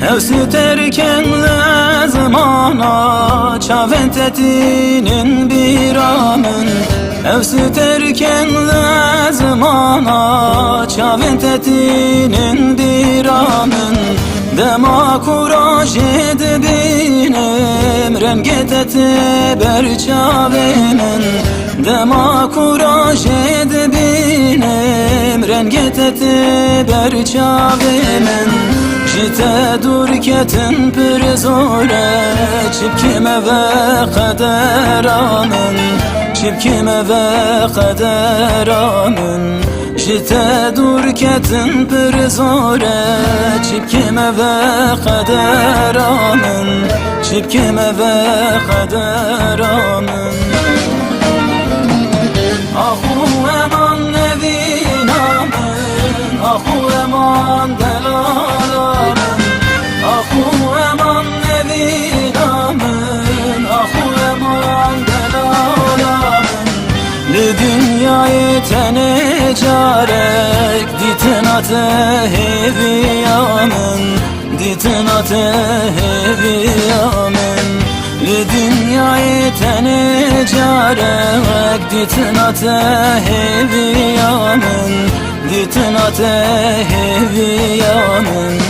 Hevsi terkenle zamana Çavent etinin bir amın Hevsi terkenle zamana Çavent etinin bir amın Dema kuraj edibinem Renget eti berçavemin Dema kuraj edibinem Renget eti Jite dur ketin pir zore Çipkime ve kader anın Çipkime ve kader anın Jite dur ketin pir zore Çipkime ve kader anın Li dünyayı tene carek Ditin atehevi yamın Ditin atehevi yamın Li dünyayı tene carek Ditin atehevi yamın Ditin atehevi yamın